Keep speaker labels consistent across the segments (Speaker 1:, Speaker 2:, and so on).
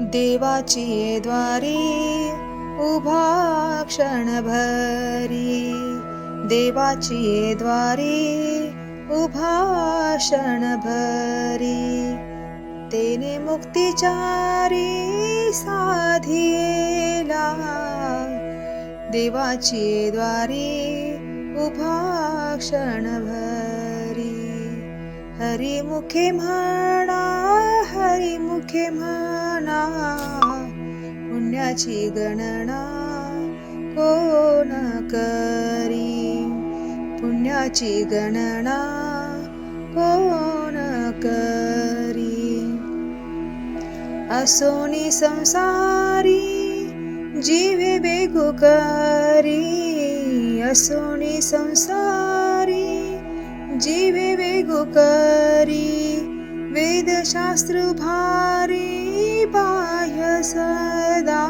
Speaker 1: देवाची ये द्वारी उभा क्षणभरी। देवाची ये द्वारी उभा मुक्तिचारी साधिला। देवाची ये द्वारी उभा हरिमुखे म्हणा हरिमुखे म्हणा पुण्याची गणना कोण करी? पुण्याची गणना कोण करी? असोनी संसारी जीवे बेगुकारी असोनी संसारी जीवे बेगुकारी वेदशास्त्र भार सदा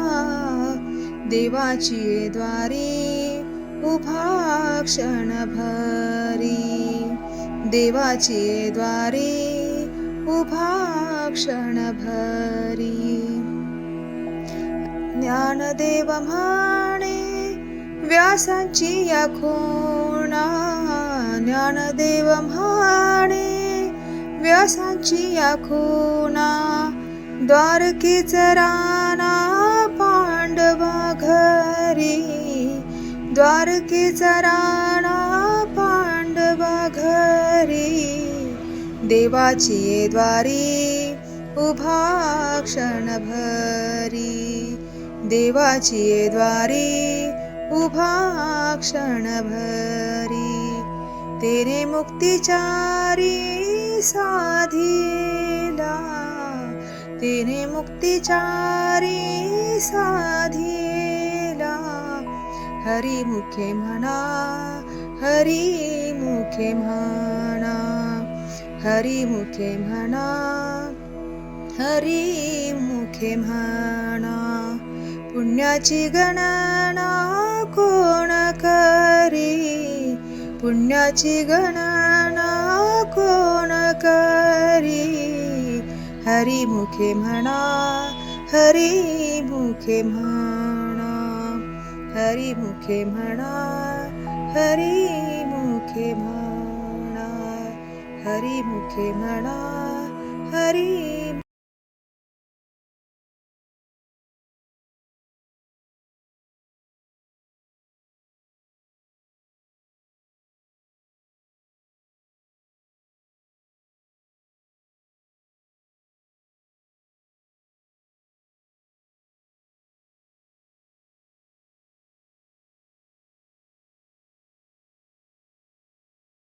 Speaker 1: देवाची द्वारी उभा क्षणभरी देवाची द्वारी उभा क्षणभरी ज्ञानदेव म्हणे व्यासांची या खुणा. ज्ञानदेव म्हणे व्यासांची या खोणा. द्वारकेच राणा पांडवा घरी. द्वारकेच राणा पांडवा घरी. देवाची ये द्वारी उभा क्षणभरी देवाची ये द्वारी उभा क्षणभरी तेने मुक्तिचारी साधिला तेने मुक्तिचारी साधीला. हरी मुखे म्हणा हरी मुखे म्हणा हरी मुखे म्हणा हरी मुखे म्हणा. पुण्याची गणना कोण करी? पुण्याची गणना कोण करी? हरिमुखे म्हणा हरिमुखे म्हणा हरिमुखे हरिण हरिमुखे हरिखेण हरिमुखे हरिखे हरि